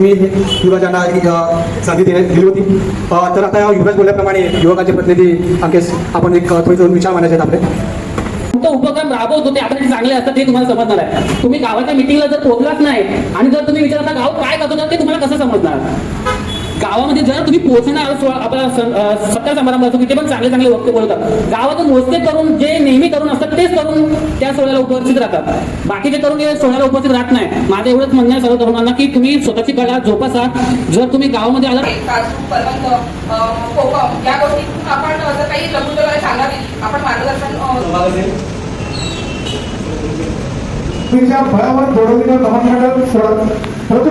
मी युवराजांना संधी दिली होती. तर आता युवराज बोलल्याप्रमाणे युवकाचे प्रतिनिधी अंकेश आपण एक थोडी दोन विचार मांडायचे आहेत आपले. कोणतं उपक्रम राबवतो ते आपल्यासाठी चांगले असतात ते तुम्हाला समजणार आहे. तुम्ही गावाच्या मिटिंगला जर पोहोचलाच नाही आणि जर तुम्ही विचारता गाव काय करतो तर ते तुम्हाला कसं समजणार? गावामध्ये जर तुम्ही पोहोचणार आपला सत्कार समारंभ असतो तिथे पण चांगले चांगले वक्ते बोलतात. गावातून मोजके करून जे नेहमी करून असतात तेच करून त्या सोहळ्याला उपस्थित राहतात. बाकीचे करून सोहळ्याला उपस्थित राहत नाही. माझं एवढंच म्हणणं आहे सर्व तरुणांना की तुम्ही स्वतःची कला जोपासा. जर तुम्ही गावामध्ये आला कोकम या गोष्टी आपण जर काही मार्गदर्शन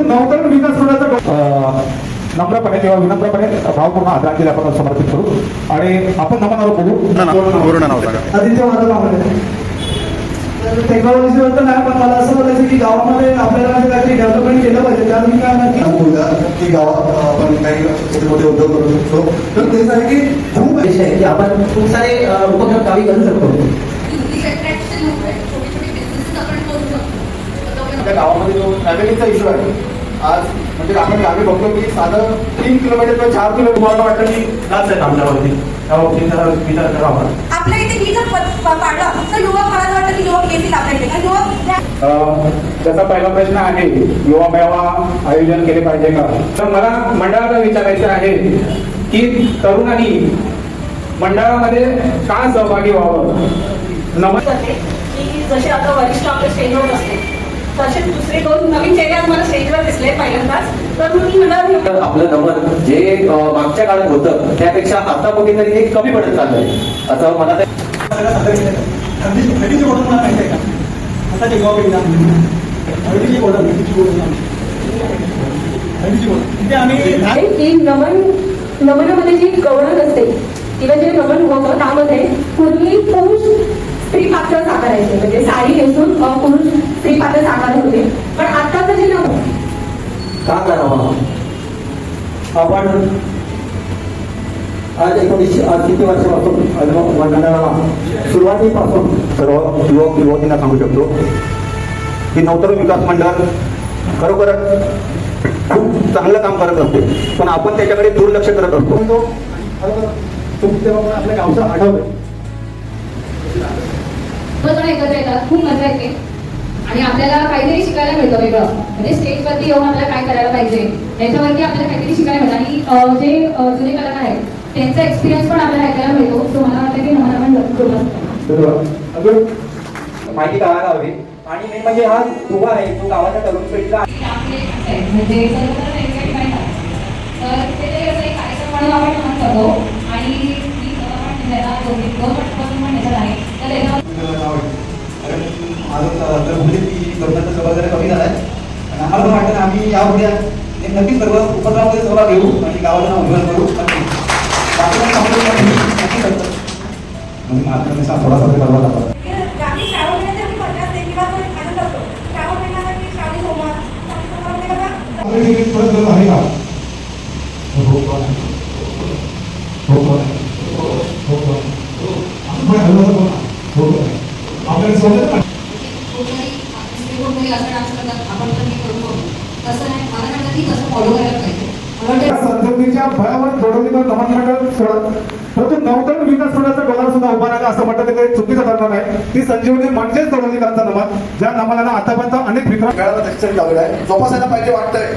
नवतरण विकास नम्रपणे किंवा विनम्रपणे भावपूर्ण आदरांजली आपण समर्पित करू. आणि आपण नमनावर बोलू पूर्ण नाव सांगा. आदित्य माधव टेक्नॉलॉजीवर नाही पण मला असं बोलायचं की गावामध्ये आपल्याला म्हणजे काहीतरी डेव्हलपमेंट केलं पाहिजे. त्या मी काय नक्की बोलूया. की गावात आपण काही छोटे मोठे उद्योग करू शकतो. तर तेच आहे की खूप विषय आहे की आपण खूप सारे उपक्रम गावी करू शकतो. आपल्या गावामध्ये जो ट्रॅव्हलिंगचा इश्यू आहे आज म्हणजे आपण गावी बघतो की साधं तीन किलोमीटर किंवा चार किलोमीटर मला वाटतं की जात आहेत आमच्यावरती. त्या बाबतीत जरा विचार करावा आपल्या इथे ही जर पाडलं तर युवक मला वाटतं की युवक येतील त्याचा पहिला प्रश्न आहे युवा मेळावा आयोजन केले पाहिजे का? तर मला मंडळाला विचारायचं आहे की तरुणांनी मंडळामध्ये का सहभागी व्हावं? नमन करते की जसे आता वरिष्ठ आपले स्टेजवर असते तसे दुसरे दोन नवीन चेहरे आज मला स्टेजवर दिसले पहिल्यांदाच. तर मी तर आपलं नमन जे मागच्या काळात होतं त्यापेक्षा आता कुठेतरी ते कमी पडत चाललंय. असं मला ते हळदीची गोडं मला माहिती आहे का आता हळदीची हळदीची हळदीची आम्ही ती नमन नमनामध्ये जी गवळण असते किंवा जे नमन होतं त्यामध्ये पूर्वी पुरुष स्त्री पात्र साकारायचे. म्हणजे साडी नेसून पुरुष स्त्री पात्र साकारत होते. पण आताचं जे नमन का करावा आपण आज एकोणीसशे आज किती वर्षापासून मंडळाला सुरुवातीपासून सर्व युवक युवतींना सांगू शकतो की नवतरण विकास मंडळ खरोखरच खूप चांगलं काम करत असते. पण आपण त्याच्याकडे दुर्लक्ष करत असतो. तेव्हा आपल्या गावचं आढळलं जण एकत्र येतात खूप मजा येते. आणि आपल्याला काहीतरी शिकायला मिळतं वेगळं. म्हणजे स्टेजवरती येऊन आपल्याला काय करायला पाहिजे याच्यावरती आपल्याला काहीतरी शिकायला मिळतं. आणि जे जुने कलाकार आहेत त्यांचा एक्सपिरियन्स पण आपल्याला ऐकायला मिळतो. सो मला वाटतं की शकतो अजून माहिती कळायला हवी. आणि मेन म्हणजे हा दुवा आहे तो गावाच्या तरुण पिढीला म्हणजे. तर ते कार्यक्रम म्हणून आपण काम करतो आणि मी स्वतः पण त्याला दोन दोन वर्षापासून पण ह्याच्यात आहे तर त्याच्यावर गणपतीचा जबाबदारी कमी झालाय आणि आम्हाला पण वाटतं आम्ही यापुढे नक्कीच सर्व उपक्रमामध्ये सहभाग घेऊ आणि गावाला नाव करू नक्की. बाकी पण कामं करू आम्ही. नक्की करतो. आपण मी भयावर परंतु विकास डोलार सुद्धा उभा राहिला असं म्हटलं ते चुकीचं ठरणार आहे ती संजीवनी म्हणजेच ज्या आतापर्यंत अनेक विक्रम लावलेला आहे. जोपासायला पाहिजे वाटतंय.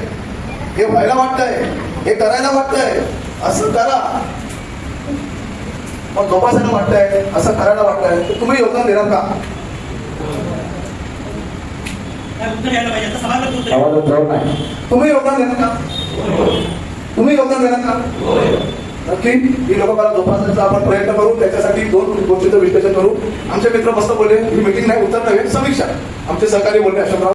हे व्हायला वाटतंय. हे करायला वाटतंय. असं करा. मग जोपासायला वाटतंय. असं करायला वाटतंय. तुम्ही योगदान देणार का? तुम्ही योगदान देणार का? तुम्ही योगदान देणार का? नक्की. ही लोककला जोपासण्याचा आपण प्रयत्न करू. त्याच्यासाठी दोन गोष्टीचं विश्लेषण करू. आमचे मित्र मस्त बोलले. ही मिटिंग नाही उत्तर नव्हे समीक्षा. आमचे सहकारी बोलले अशोकराव.